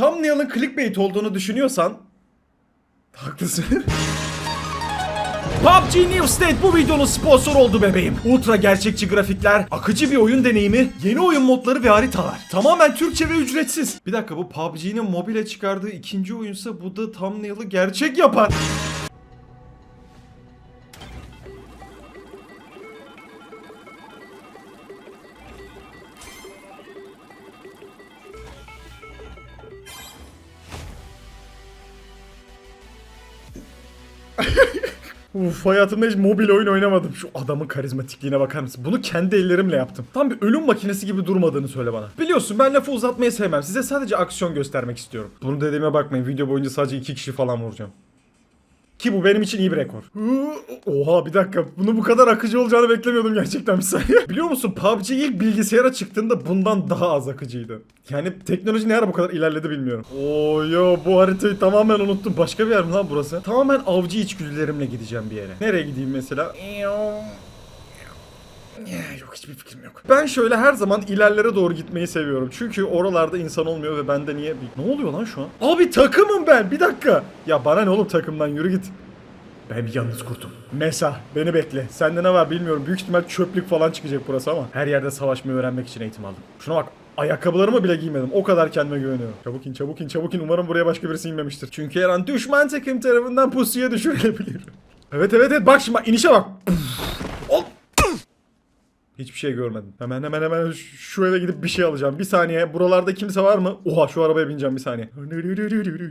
Thumbnail'ın clickbait olduğunu düşünüyorsan haklısın. PUBG New State bu videonun sponsoru oldu bebeğim. Ultra gerçekçi grafikler, akıcı bir oyun deneyimi, yeni oyun modları ve haritalar. Tamamen Türkçe ve ücretsiz. Bir dakika bu PUBG'nin mobile çıkardığı ikinci oyunsa bu da thumbnail'ı gerçek yapar. Uf hayatımda hiç mobil oyun oynamadım. Şu adamın karizmatikliğine bakar mısın? Bunu kendi ellerimle yaptım. Tam bir ölüm makinesi gibi durmadığını söyle bana. Biliyorsun ben lafı uzatmayı sevmem. Size sadece aksiyon göstermek istiyorum. Bunu dediğime bakmayın. Video boyunca sadece iki kişi falan vuracağım. Ki bu benim için iyi bir rekor. Oha bir dakika. Bunu bu kadar akıcı olacağını beklemiyordum gerçekten bir saniye. Biliyor musun PUBG ilk bilgisayara çıktığında bundan daha az akıcıydı. Yani teknoloji ne ara bu kadar ilerledi bilmiyorum. Oo yo bu haritayı tamamen unuttum. Başka bir yer mi lan burası? Tamamen avcı içgüdülerimle gideceğim bir yere. Nereye gideyim mesela? Yok hiçbir fikrim yok. Ben şöyle her zaman ilerlere doğru gitmeyi seviyorum. Çünkü oralarda insan olmuyor ve bende niye... Ne oluyor lan şu an? Abi takımım ben bir dakika. Ya bana ne oğlum takımdan yürü git. Ben bir yalnız kurtum. Mesa beni bekle. Sende ne var bilmiyorum. Büyük ihtimal çöplük falan çıkacak burası ama. Her yerde savaşmayı öğrenmek için eğitim aldım. Şuna bak. Ayakkabılarımı bile giymedim. O kadar kendime güveniyorum. Çabuk in çabuk in çabuk in. Umarım buraya başka birisi inmemiştir. Çünkü her an düşman takım tarafından pusuya düşürülebilir. Evet evet evet bak şimdi bak inişe bak. Hiçbir şey görmedim. Hemen hemen hemen şu eve gidip bir şey alacağım. Bir saniye. Buralarda kimse var mı? Oha şu arabaya bineceğim bir saniye.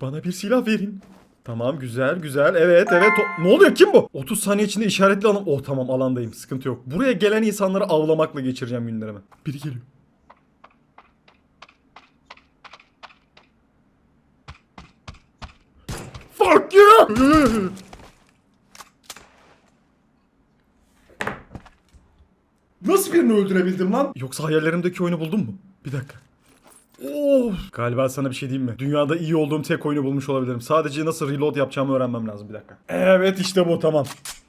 Bana bir silah verin. Tamam güzel güzel. Evet evet. O- Ne oluyor? Kim bu? 30 saniye içinde işaretli alan. Oh tamam alandayım. Sıkıntı yok. Buraya gelen insanları avlamakla geçireceğim günlerimi. Biri geliyor. Fuck you! Nasıl birini öldürebildim lan? Yoksa hayallerimdeki oyunu buldun mu? Bir dakika. Of. Galiba sana bir şey diyeyim mi? Dünyada iyi olduğum tek oyunu bulmuş olabilirim. Sadece nasıl reload yapacağımı öğrenmem lazım bir dakika. Evet işte bu tamam.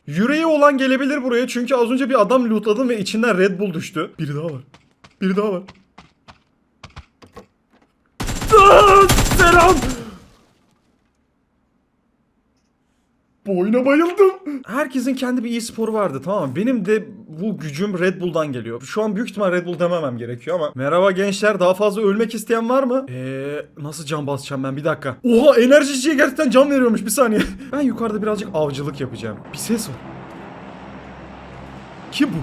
Yüreği olan gelebilir buraya çünkü az önce bir adam lootladım ve içinden Red Bull düştü. Biri daha var. Biri daha var. Aa, selam. Bu oyuna bayıldım. Herkesin kendi bir e-sporu vardı tamam mı? Benim de bu gücüm Red Bull'dan geliyor. Şu an büyük ihtimal Red Bull dememem gerekiyor ama. Merhaba gençler daha fazla ölmek isteyen var mı? Eee nasıl can basacağım ben bir dakika. Oha enerjiciye gerçekten can veriyormuş bir saniye. ben yukarıda birazcık avcılık yapacağım. Bir ses var. Kim bu?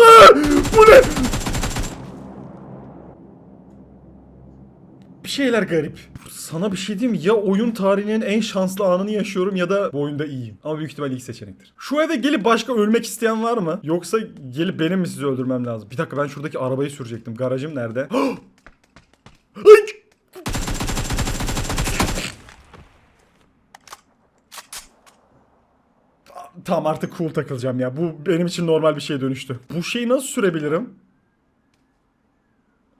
Aa, bu ne? Bir şeyler garip. Sana bir şey diyeyim mi? Ya oyun tarihinin en şanslı anını yaşıyorum ya da bu oyunda iyiyim. Ama büyük ihtimal ilk seçenektir. Şu eve gelip başka ölmek isteyen var mı? Yoksa gelip benim mi sizi öldürmem lazım? Bir dakika ben şuradaki arabayı sürecektim. Garajım nerede? Tamam artık cool takılacağım ya. Bu benim için normal bir şeye dönüştü. Bu şeyi nasıl sürebilirim?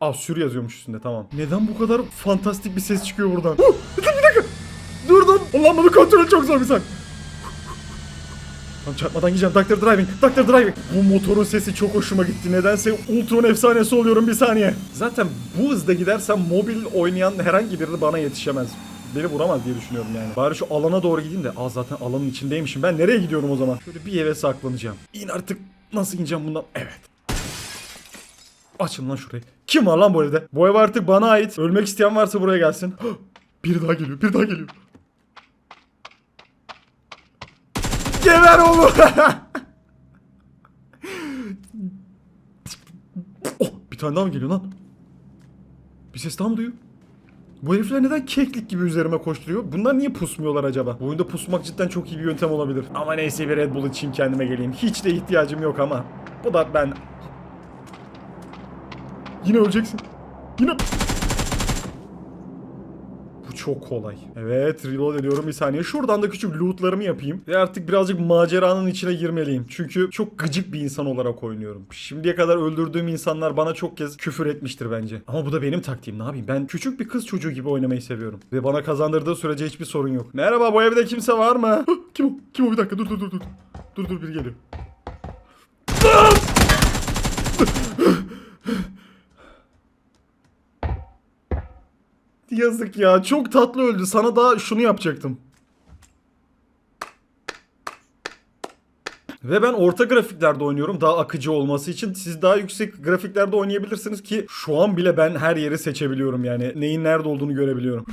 Aa sür yazıyormuş üstünde tamam. Neden bu kadar fantastik bir ses çıkıyor buradan? Huh, bir dakika, bir dakika. Durdum. Ulan bunu kontrol çok zor bir saniye. Tam çarpmadan gideceğim. Dr. Driving. Dr. Driving. Bu motorun sesi çok hoşuma gitti. Nedense Ultron efsanesi oluyorum bir saniye. Zaten bu hızda gidersem mobil oynayan herhangi biri bana yetişemez. Beni vuramaz diye düşünüyorum yani. Bari şu alana doğru gideyim de. Aa zaten alanın içindeymişim. Ben nereye gidiyorum o zaman? Şöyle bir eve saklanacağım. İn artık. Nasıl ineceğim bundan? Evet. Açın lan şurayı. Kim var lan bu evde? Bu ev artık bana ait. Ölmek isteyen varsa buraya gelsin. Biri daha geliyor. Biri daha geliyor. Geber oğlum. oh, bir tane daha mı geliyor lan? Bir ses daha mı duyuyor? Bu herifler neden keklik gibi üzerime koşturuyor? Bunlar niye pusmuyorlar acaba? Bu oyunda pusmak cidden çok iyi bir yöntem olabilir. Ama neyse bir Red Bull içeyim kendime geleyim. Hiç de ihtiyacım yok ama. Bu da ben... Yine öleceksin. Yine... Bu çok kolay. Evet reload ediyorum bir saniye. Şuradan da küçük lootlarımı yapayım. Ve artık birazcık maceranın içine girmeliyim. Çünkü çok gıcık bir insan olarak oynuyorum. Şimdiye kadar öldürdüğüm insanlar bana çok kez küfür etmiştir bence. Ama bu da benim taktiğim ne yapayım? Ben küçük bir kız çocuğu gibi oynamayı seviyorum. Ve bana kazandırdığı sürece hiçbir sorun yok. Merhaba bu evde kimse var mı? Kim o? Kim o bir dakika dur dur dur dur. Dur dur biri geliyor. Yazık ya. Çok tatlı öldü. Sana daha şunu yapacaktım. Ve ben orta grafiklerde oynuyorum daha akıcı olması için. Siz daha yüksek grafiklerde oynayabilirsiniz ki şu an bile ben her yeri seçebiliyorum yani. Neyin nerede olduğunu görebiliyorum.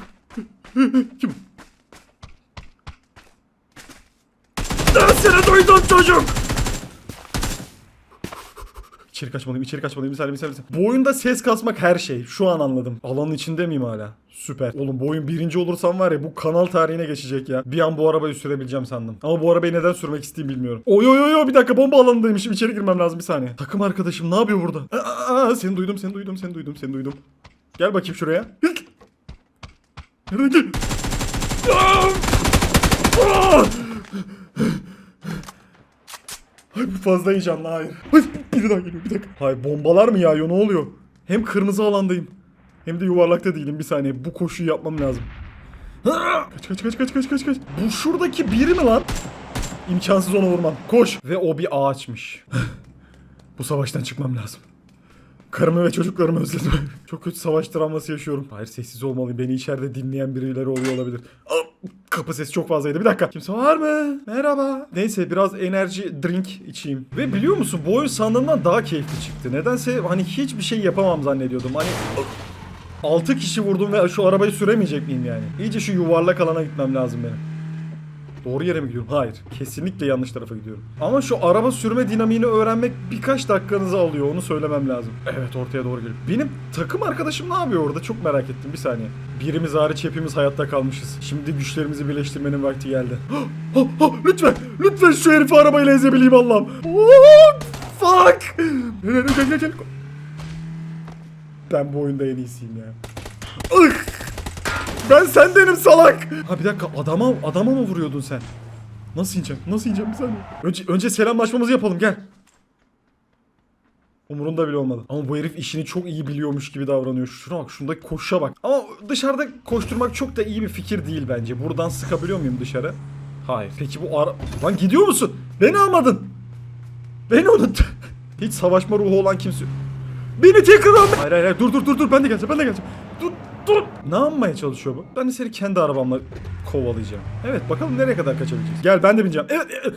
Kim? Dersini duydun çocuk! İçeri kaçmalıyım, içeri kaçmalıyım. Bir saniye, bir saniye, bir ses kasmak her şey. Şu an anladım. Alanın içinde miyim hala? Süper. Oğlum bu oyun birinci olursam var ya bu kanal tarihine geçecek ya. Bir an bu arabayı sürebileceğim sandım. Ama bu arabayı neden sürmek istediğimi bilmiyorum. Oy oy oy oy bir dakika bomba alanındaymışım. İçeri girmem lazım bir saniye. Takım arkadaşım ne yapıyor burada? Aa, aa, seni duydum, seni duydum, seni duydum, seni duydum. Gel bakayım şuraya. Aa! Aa! Ay bu fazla heyecanlı hayır. Ay, biri daha geliyor bir dakika. Hayır bombalar mı yağıyor ne oluyor? Hem kırmızı alandayım. Hem de yuvarlakta değilim bir saniye. Bu koşuyu yapmam lazım. Kaç kaç kaç kaç kaç kaç kaç. Bu şuradaki biri mi lan? İmkansız ona vurmam. Koş. Ve o bir ağaçmış. bu savaştan çıkmam lazım. Karımı ve çocuklarımı özledim. Çok kötü savaş travması yaşıyorum. Hayır sessiz olmalıyım. Beni içeride dinleyen birileri oluyor olabilir. Aa, Kapı sesi çok fazlaydı. Bir dakika. Kimse var mı? Merhaba. Neyse biraz enerji drink içeyim. Ve biliyor musun bu oyun sandığımdan daha keyifli çıktı. Nedense hani hiçbir şey yapamam zannediyordum. Hani 6 kişi vurdum ve şu arabayı süremeyecek miyim yani? İyice şu yuvarlak alana gitmem lazım benim. Doğru yere mi gidiyorum? Hayır. Kesinlikle yanlış tarafa gidiyorum. Ama şu araba sürme dinamiğini öğrenmek birkaç dakikanızı alıyor. Onu söylemem lazım. Evet ortaya doğru geliyor. Benim takım arkadaşım ne yapıyor orada? Çok merak ettim. Bir saniye. Birimiz hariç hepimiz hayatta kalmışız. Şimdi güçlerimizi birleştirmenin vakti geldi. Lütfen. Lütfen şu herifi arabayla ezebileyim Allah'ım. Fuck. Gel gel gel. Ben bu oyunda en iyisiyim ya. Ih! Ben sendenim salak. Ha bir dakika adama adama mı vuruyordun sen? Nasıl ineceğim? Nasıl ineceğim bir saniye. Önce, önce selamlaşmamızı yapalım gel. Umurunda bile olmadı. Ama bu herif işini çok iyi biliyormuş gibi davranıyor. Şuna bak şundaki koşuşa bak. Ama dışarıda koşturmak çok da iyi bir fikir değil bence. Buradan sıkabiliyor muyum dışarı? Hayır. Peki bu ara... Lan gidiyor musun? Beni almadın. Beni unuttun. Hiç savaşma ruhu olan kimse... Beni tekrar. Hayır hayır hayır dur dur dur dur ben de geleceğim ben de geleceğim. Dur dur. Ne yapmaya çalışıyor bu? Ben de seni kendi arabamla kovalayacağım. Evet bakalım nereye kadar kaçabileceğiz. Gel ben de bineceğim. Evet, evet.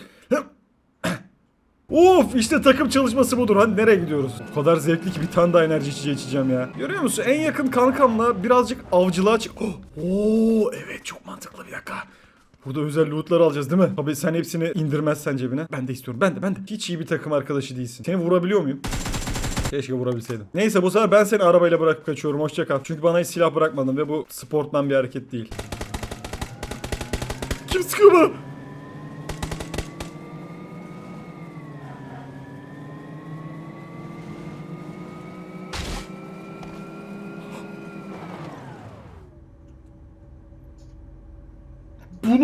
Of işte takım çalışması budur. Hadi nereye gidiyoruz? O kadar zevkli ki bir tane daha enerji içeceği içeceğim ya. Görüyor musun? En yakın kankamla birazcık avcılığa çık... Oh. Oo evet çok mantıklı bir dakika. Burada özel lootlar alacağız değil mi? Tabii sen hepsini indirmezsen cebine. Ben de istiyorum. Ben de ben de. Hiç iyi bir takım arkadaşı değilsin. Seni vurabiliyor muyum? Keşke vurabilseydim. Neyse bu sefer ben seni arabayla bırakıp kaçıyorum. Hoşça kal. Çünkü bana hiç silah bırakmadın ve bu sportman bir hareket değil. Kim sıkıyor bana?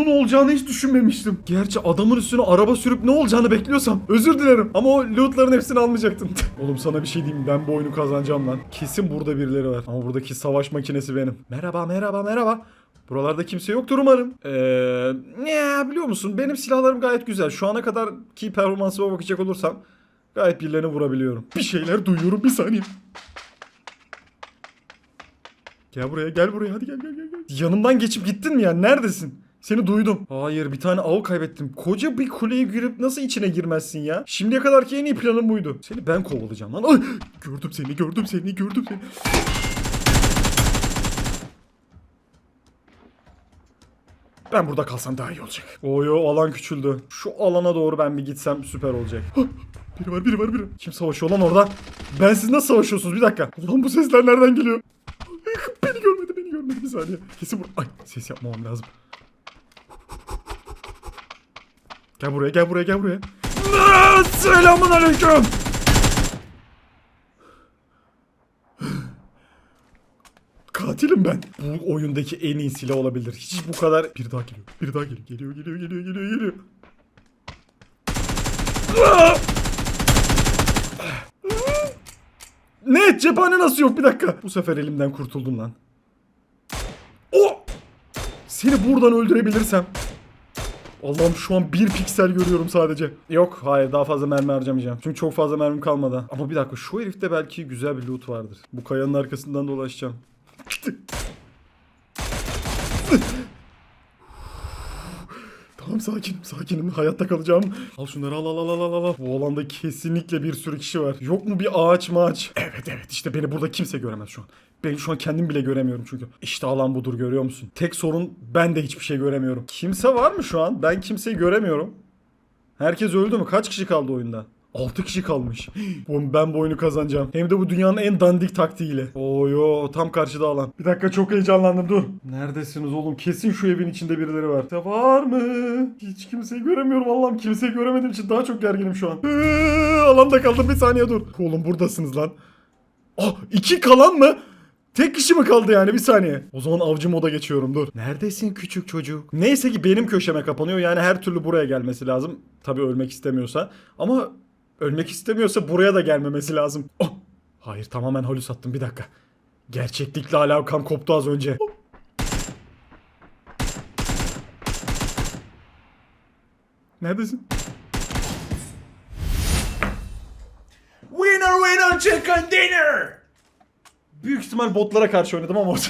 Bunun olacağını hiç düşünmemiştim. Gerçi adamın üstüne araba sürüp ne olacağını bekliyorsam özür dilerim. Ama o lootların hepsini almayacaktım. Oğlum sana bir şey diyeyim ben bu oyunu kazanacağım lan. Kesin burada birileri var. Ama buradaki savaş makinesi benim. Merhaba merhaba merhaba. Buralarda kimse yoktur umarım. Eee ne biliyor musun? Benim silahlarım gayet güzel. Şu ana kadar ki performansıma bakacak olursam gayet birilerini vurabiliyorum. Bir şeyler duyuyorum bir saniye. Gel buraya gel buraya hadi gel gel. gel. Yanımdan geçip gittin mi ya? Neredesin? Seni duydum. Hayır bir tane av kaybettim. Koca bir kuleye girip nasıl içine girmezsin ya? Şimdiye kadarki en iyi planım buydu. Seni ben kovalayacağım lan. Ay, gördüm seni gördüm seni gördüm seni. Ben burada kalsam daha iyi olacak. Oyo alan küçüldü. Şu alana doğru ben bir gitsem süper olacak. Hah, Biri var biri var biri. Kim savaşıyor lan orada? Ben siz nasıl savaşıyorsunuz? Bir dakika. Ulan bu sesler nereden geliyor? beni görmedi beni görmedi bir saniye. Kesin bu... Ay ses yapmamam lazım. Gel buraya gel buraya gel buraya. Selamun aleyküm. Katilim ben. Bu oyundaki en iyi silah olabilir. Hiç bu kadar... Bir daha geliyor. Bir daha geliyor. Geliyor geliyor geliyor geliyor geliyor. Ne? Cephane nasıl yok? Bir dakika. Bu sefer elimden kurtuldum lan. O! Seni buradan öldürebilirsem Allah'ım şu an bir piksel görüyorum sadece. Yok hayır daha fazla mermi harcamayacağım. Çünkü çok fazla mermim kalmadı. Ama bir dakika şu herifte belki güzel bir loot vardır. Bu kayanın arkasından dolaşacağım. Tamam sakinim sakinim hayatta kalacağım. Al şunları al al al al al al. Bu alanda kesinlikle bir sürü kişi var. Yok mu bir ağaç mağaç? Evet evet işte beni burada kimse göremez şu an. Ben şu an kendim bile göremiyorum çünkü. İşte alan budur görüyor musun? Tek sorun ben de hiçbir şey göremiyorum. Kimse var mı şu an? Ben kimseyi göremiyorum. Herkes öldü mü? Kaç kişi kaldı oyunda? 6 kişi kalmış. Ben bu oyunu kazanacağım. Hem de bu dünyanın en dandik taktiğiyle. Oo yo tam karşıda alan. Bir dakika çok heyecanlandım dur. Neredesiniz oğlum? Kesin şu evin içinde birileri var. Ya var mı? Hiç kimseyi göremiyorum Allah'ım. Kimseyi göremediğim için daha çok gerginim şu an. Ee, alanda kaldım bir saniye dur. Oğlum buradasınız lan. Ah iki kalan mı? Tek kişi mi kaldı yani bir saniye. O zaman avcı moda geçiyorum dur. Neredesin küçük çocuk? Neyse ki benim köşeme kapanıyor yani her türlü buraya gelmesi lazım. Tabii ölmek istemiyorsa. Ama ölmek istemiyorsa buraya da gelmemesi lazım. Oh! Hayır tamamen halüs attım bir dakika. Gerçeklikle alakam koptu az önce. Oh! Neredesin? Winner winner chicken dinner. Büyük ihtimal botlara karşı oynadım ama